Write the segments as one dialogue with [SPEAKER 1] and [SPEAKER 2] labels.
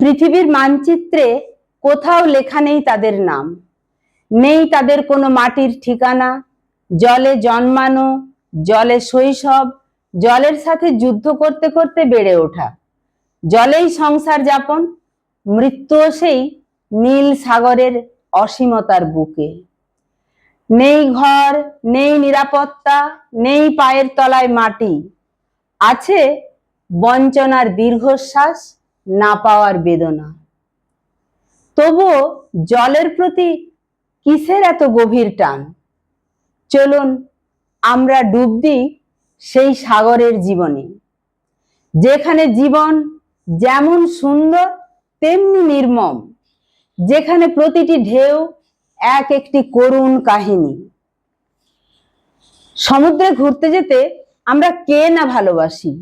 [SPEAKER 1] পৃথিবীর মানচিত্রে কোথাও লেখা নেই তাদের নাম। নেই তাদের কোনো মাটির ঠিকানা, জলে জন্মানো, জলে শৈশব, জলের সাথে যুদ্ধ করতে করতে বেড়ে ওঠা। জলেই সংসার যাপন, মৃত্যুও সেই নীল সাগরের অসীমতার বুকে। নেই ঘর, নেই নিরাপত্তা, নেই পায়ের তলায় মাটি। আছে বঞ্চনার দীর্ঘশ্বাস না পাওয়ার বেদনা। তবুও জলের প্রতি কিসের এত গভীর টান? চলুন আমরা ডুব দিই সেই সাগরের জীবনে, যেখানে জীবন যেমন সুন্দর, তেমনি নির্মম, যেখানে প্রতিটি ঢেউ এক একটি করুণ কাহিনী। সমুদ্রে ঘুরতে যেতে আমরা কে না ভালোবাসি?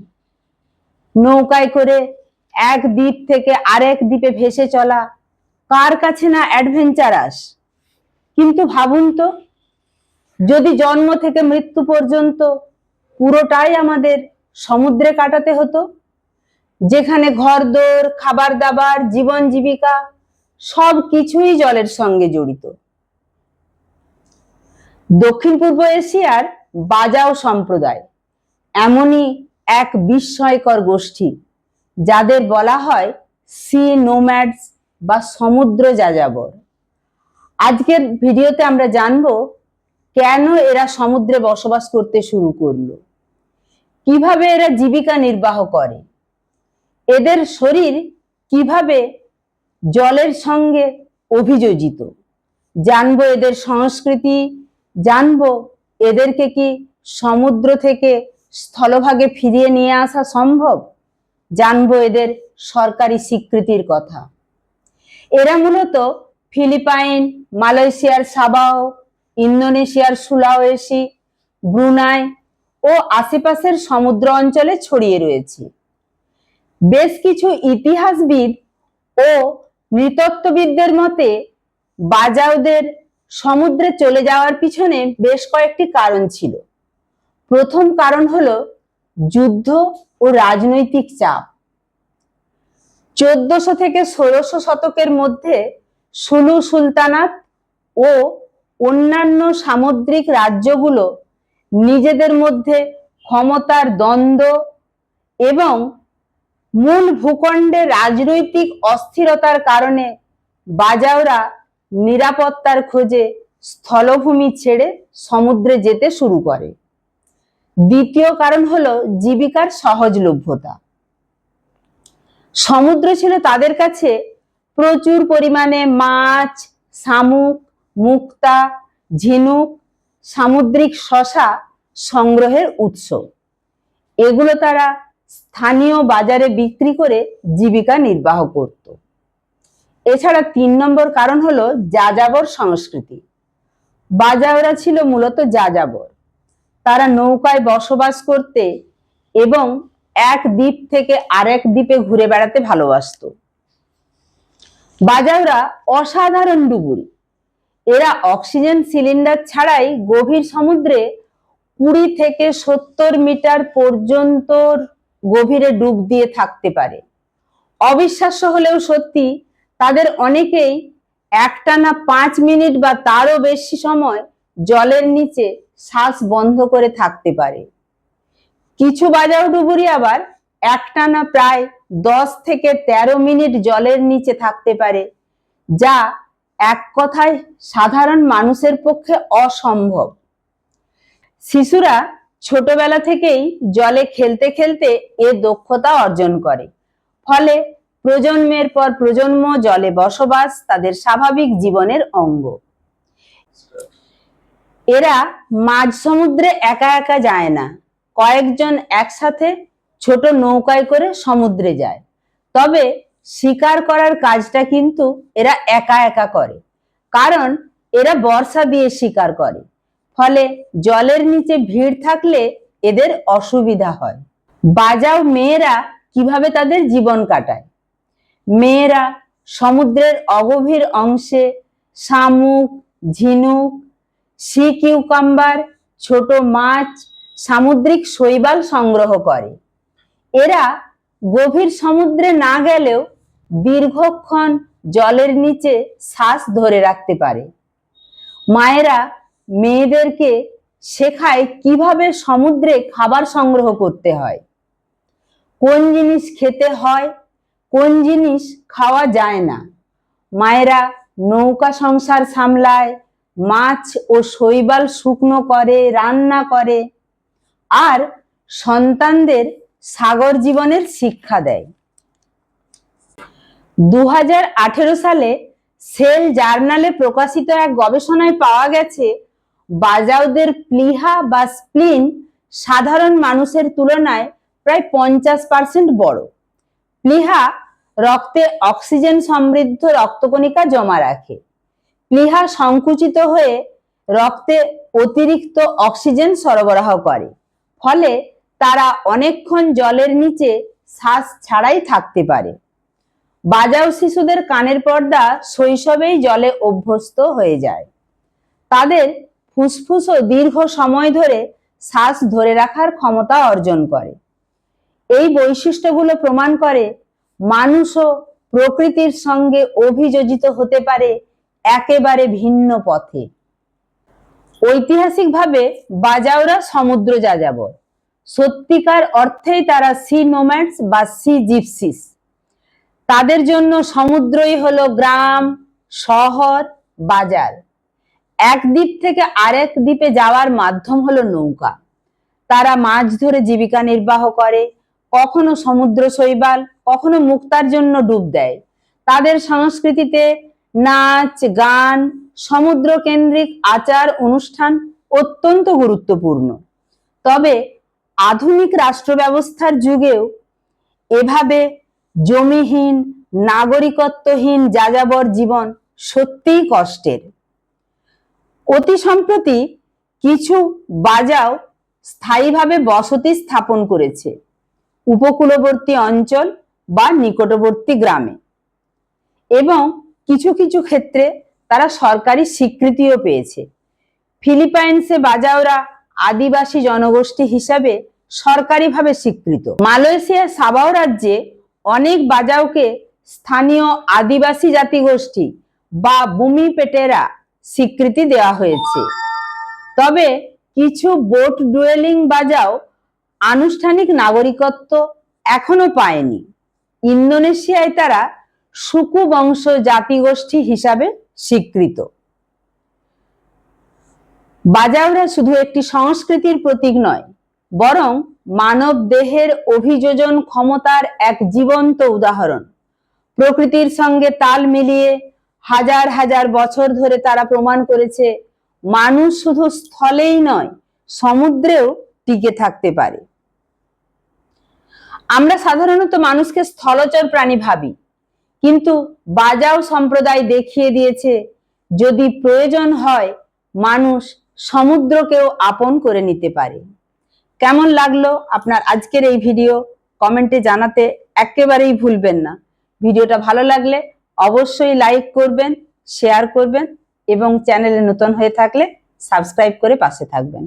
[SPEAKER 1] নৌকায় করে এক দ্বীপ থেকে আরেক দ্বীপে ভেসে চলা। কার কাছে না অ্যাডভেঞ্চারাস? কিন্তু ভাবুন তো, যদি জন্ম থেকে মৃত্যু পর্যন্ত পুরোটাই আমাদের সমুদ্রে কাটাতে হতো, যেখানে ঘরদোর খাবার দাবার জীবন জীবিকা সব কিছুই জলের সঙ্গে জড়িত। দক্ষিণ পূর্ব এশিয়ার বাজাও সম্প্রদায় এমনই এক বিস্ময়কর গোষ্ঠী। যাদের বলা হয় সি নোম্যাডস বা সমুদ্র যাযাবর। আজকের ভিডিওতে আমরা জানব কেন এরা সমুদ্রে বসবাস করতে শুরু করল। কীভাবে এরা জীবিকা নির্বাহ করে। এদের শরীর কীভাবে জলের সঙ্গে অভিযোজিত। জানব এদের সংস্কৃতি, জানব এদেরকে কি সমুদ্র থেকে স্থলভাগে ফিরিয়ে নিয়ে আসা সম্ভব? জানব এদের সরকারি স্বীকৃতির কথা। এরা মূলত ফিলিপাইন, মালয়েশিয়ার সাবাও, ইন্দোনেশিয়ার সুলাওয়েসি ব্রুনাই ও আশেপাশের সমুদ্র অঞ্চলে ছড়িয়ে রয়েছে। বেশ কিছু ইতিহাসবিদ ও নৃতত্ত্ববিদদের মতে বাজাওদের সমুদ্রে চলে যাওয়ার পিছনে বেশ কয়েকটি কারণ ছিল। প্রথম কারণ হলো যুদ্ধ ও রাজনৈতিক চাপ। চোদ্দশো থেকে ষোলোশো শতকের মধ্যে সুলু সুলতানাত ও অন্যান্য সামুদ্রিক রাজ্যগুলো নিজেদের মধ্যে ক্ষমতার দ্বন্দ্ব এবং মূল ভূখণ্ডে রাজনৈতিক অস্থিরতার কারণে বাজাওরা নিরাপত্তার খোঁজে স্থলভূমি ছেড়ে সমুদ্রে যেতে শুরু করে। দ্বিতীয় কারণ হলো জীবিকার সহজলভ্যতা। সমুদ্র ছিল তাদের কাছে প্রচুর পরিমাণে মাছ, শামুক, মুক্তা, ঝিনুক, সামুদ্রিক শশা সংগ্রহের উৎস। এগুলো তারা স্থানীয় বাজারে বিক্রি করে জীবিকা নির্বাহ করত। এছাড়া তিন নম্বর কারণ হলো যাযাবর সংস্কৃতি। বাজাওরা ছিল মূলত যাযাবর। তারা নৌকায় বসবাস করতে এবং এক দ্বীপ থেকে আরেক দ্বীপে ঘুরে বেড়াতে ভালোবাসত। বাজাওরা অসাধারণ ডুবুরি। এরা অক্সিজেন সিলিন্ডার ছাড়াই গভীর সমুদ্রে কুড়ি থেকে সত্তর মিটার পর্যন্ত গভীরে ডুব দিয়ে থাকতে পারে। অবিশ্বাস্য হলেও সত্যি, তাদের অনেকেই একটানা পাঁচ মিনিট বা তারও বেশি সময় জলের নিচে শ্বাস বন্ধ করে থাকতে পারে। কিছু বাজাও ডুবুরি আবার একটানা প্রায় দশ থেকে তেরো মিনিট জলের নিচে থাকতে পারে, যা এক কথায় সাধারণ মানুষের পক্ষে অসম্ভব। শিশুরা ছোটবেলা থেকেই জলে খেলতে খেলতে এ দক্ষতা অর্জন করে। ফলে প্রজন্মের পর প্রজন্ম জলে বসবাস তাদের স্বাভাবিক জীবনের অঙ্গ। এরা মাঝ সমুদ্রে একা একা যায় না। কয়েকজন একসাথে ছোট নৌকায় করে সমুদ্রে যায়। তবে শিকার করার কাজটা কিন্তু এরা একা একা করে। কারণ এরা বর্ষা দিয়ে শিকার করে। ফলে জলের নিচে ভিড় থাকলে এদের অসুবিধা হয়। বাজাও মেয়েরা কীভাবে তাদের জীবন কাটায়? মেয়েরা সমুদ্রের অগভীর অংশে শামুক, ঝিনুক সি কিউকাম্বার, ছোট মাছ, সামুদ্রিক শৈবাল সংগ্রহ করে। এরা গভীর সমুদ্রে না গেলেও দীর্ঘক্ষণ জলের নিচে শ্বাস ধরে রাখতে পারে। মায়েরা মেয়েদেরকে শেখায় কীভাবে সমুদ্রে খাবার সংগ্রহ করতে হয়। কোন জিনিস খেতে হয়, কোন জিনিস খাওয়া যায় না। মায়েরা নৌকা সংসার সামলায় মাছ ও শৈবাল শুকনো করে, রান্না করে আর সন্তানদের সাগর জীবনের শিক্ষা দেয়। দু হাজার আঠারো সালে সেল জার্নালে প্রকাশিত এক গবেষণায় পাওয়া গেছে, বাজাউদের প্লিহা বা স্প্লিন সাধারণ মানুষের তুলনায় প্রায় পঞ্চাশ পার্সেন্ট বড়। প্লিহা রক্তে অক্সিজেন সমৃদ্ধ রক্তকণিকা জমা রাখে। প্লিহা সংকুচিত হয়ে রক্তে অতিরিক্ত অক্সিজেন সরবরাহ করে। ফলে তারা অনেকক্ষণ জলের নিচে শ্বাস ছাড়াই থাকতে পারে। বাজাও শিশুদের কানের পর্দা শৈশবেই জলে অভ্যস্ত হয়ে যায়। তাদের ফুসফুসও দীর্ঘ সময় ধরে শ্বাস ধরে রাখার ক্ষমতা অর্জন করে। এই বৈশিষ্ট্যগুলো প্রমাণ করে মানুষও প্রকৃতির সঙ্গে অভিযোজিত হতে পারে একেবারে ভিন্ন পথে। ঐতিহাসিকভাবে বাজাওরা সমুদ্র যাযাবর। সত্যিকার অর্থেই তারা সি নোম্যাডস বা সি জিপসিস তাদের জন্য সমুদ্রই হলো গ্রাম, শহর, বাজার। এক দ্বীপ থেকে আরেক দ্বীপে যাওয়ার মাধ্যম হলো নৌকা। তারা মাছ ধরে জীবিকা নির্বাহ করে, কখনো সমুদ্র শৈবাল, কখনো মুক্তার জন্য ডুব দেয়। তাদের সংস্কৃতিতে নাচ, গান সমুদ্র কেন্দ্রিক আচার, অনুষ্ঠান অত্যন্ত গুরুত্বপূর্ণ। তবে আধুনিক রাষ্ট্র ব্যবস্থার যুগেও এভাবে জমিহীন, নাগরিকত্বহীন যাযাবর জীবন সত্যিই কষ্টের। অতি সম্প্রতি কিছু বাজাও স্থায়ীভাবে বসতি স্থাপন করেছে, উপকূলবর্তী অঞ্চল বা নিকটবর্তী গ্রামে। এবং কিছু কিছু ক্ষেত্রে তারা সরকারি স্বীকৃতিও পেয়েছে। ফিলিপাইন্সে বাজাওরা আদিবাসী জনগোষ্ঠী হিসাবে সরকারিভাবে স্বীকৃত। মালয়েশিয়ার সাবাও রাজ্যে অনেক বাজাওকে স্থানীয় আদিবাসী জাতিগোষ্ঠী বা বুমি পেটেরা স্বীকৃতি দেওয়া হয়েছে। তবে কিছু বোট ডুয়েলিং বাজাও আনুষ্ঠানিক নাগরিকত্ব এখনও পায়নি। ইন্দোনেশিয়ায় তারা সুকু বংশ জাতিগোষ্ঠী হিসাবে স্বীকৃত। বাজাওরা শুধু একটি সংস্কৃতির প্রতীক নয়, বরং মানব দেহের অভিযোজন ক্ষমতার এক জীবন্ত উদাহরণ। প্রকৃতির সঙ্গে তাল মিলিয়ে হাজার হাজার বছর ধরে তারা প্রমাণ করেছে, মানুষ শুধু স্থলেই নয়, সমুদ্রেও টিকে থাকতে পারে। আমরা সাধারণত মানুষকে স্থলচর প্রাণী ভাবি কিন্তু বাজাও সম্প্রদায় দেখিয়ে দিয়েছে, যদি প্রয়োজন হয়, মানুষ সমুদ্রকেও আপন করে নিতে পারে। কেমন লাগল আপনার আজকের এই ভিডিও? কমেন্টে জানাতে একেবারেই ভুলবেন না। ভিডিওটা ভালো লাগলে অবশ্যই লাইক করবেন শেয়ার করবেন এবং চ্যানেলে নতুন হয়ে থাকলে সাবস্ক্রাইব করে পাশে থাকবেন।